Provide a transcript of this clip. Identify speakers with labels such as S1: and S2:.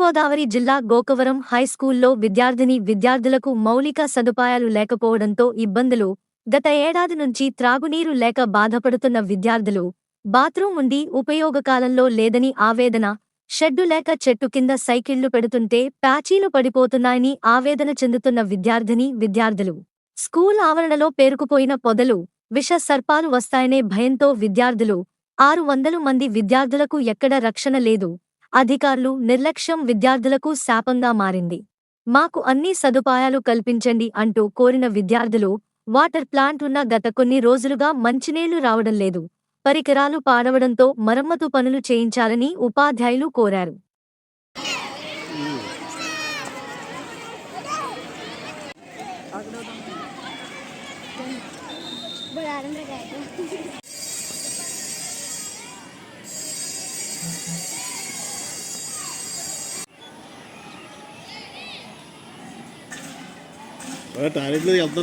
S1: తూర్పుగోదావరి జిల్లా గోకవరం హైస్కూల్లో విద్యార్థిని విద్యార్థులకు మౌలిక సదుపాయాలు లేకపోవడంతో ఇబ్బందులు. గత ఏడాది నుంచి త్రాగునీరు లేక బాధపడుతున్న విద్యార్థులు బాత్రూం ఉండి ఉపయోగకాలంలో లేదని ఆవేదన షెడ్డు లేక చెట్టు కింద సైకిళ్ళు పెడుతుంటే ప్యాచీలు పడిపోతున్నాయని ఆవేదన చెందుతున్న విద్యార్థిని విద్యార్థులు. స్కూల్ ఆవరణలో పేరుకుపోయిన పొదలు విష సర్పాలు వస్తాయనే భయంతో విద్యార్థులు ఆరు వందలు మంది విద్యార్థులకు ఎక్కడ రక్షణ లేదు. అధికారులు నిర్లక్ష్యం విద్యార్థులకు శాపంగా మారింది. మాకు అన్ని సదుపాయాలు కల్పించండి అంటూ కోరిన విద్యార్థులు వాటర్ ప్లాంట్ ఉన్న గత కొన్ని రోజులుగా మంచినీళ్ళు రావడం లేదు. పరికరాలు పాడవడంతో మరమ్మతు పనులు చేయించాలని ఉపాధ్యాయులు కోరారు.
S2: టాయిలెట్లో వెళ్తా.